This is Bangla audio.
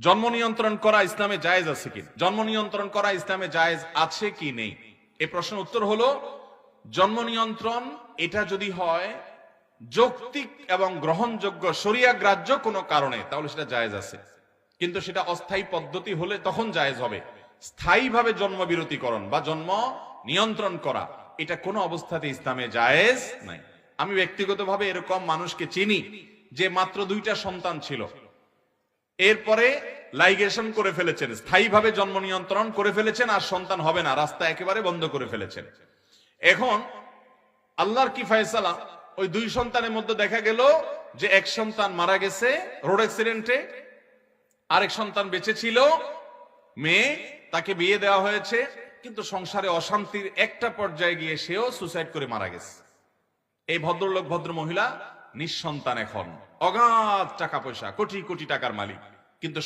জন্ম নিয়ন্ত্রণ করা ইসলামে জায়েজ আছে কি? জন্ম নিয়ন্ত্রণ করা ইসলামে জায়েজ আছে কি নেই? এ প্রশ্নের উত্তর হলো, জন্ম নিয়ন্ত্রণ এটা যদি হয় যৌক্তিক এবং গ্রহণযোগ্য, শরিয়া গ্রাহ্য কোনো কারণে, তাহলে সেটা জায়েজ আছে। কিন্তু সেটা অস্থায়ী পদ্ধতি হলে তখন জায়েজ হবে। স্থায়ীভাবে জন্ম বিরতিকরণ বা জন্ম নিয়ন্ত্রণ করা, এটা কোনো অবস্থাতে ইসলামে জায়েজ নাই। আমি ব্যক্তিগতভাবে এরকম মানুষকে চিনি যে মাত্র দুইটা সন্তান ছিল। এরপরে লাইগেশন করে ফেলেছেন, স্থায়ীভাবে জন্ম নিয়ন্ত্রণ করে ফেলেছেন আর সন্তান হবে না, রাস্তা একেবারে বন্ধ করে ফেলেছেন। এখন আল্লাহর কি ফায়সালা? ওই দুই সন্তানের মধ্যে দেখা গেল যে এক সন্তান মারা গেছে রোড অ্যাক্সিডেন্টে আরেক সন্তান বেঁচে ছিল, মেয়ে তাকে বিয়ে দেওয়া হয়েছে, কিন্তু সংসারে অশান্তির একটা পর্যায়ে গিয়ে সেও সুসাইড করে মারা গেছে। এই ভদ্রলোক ভদ্র মহিলা নিঃসন্তান এখন, অগাধ টাকা পয়সা, কোটি কোটি টাকার মালিক। কিন্তু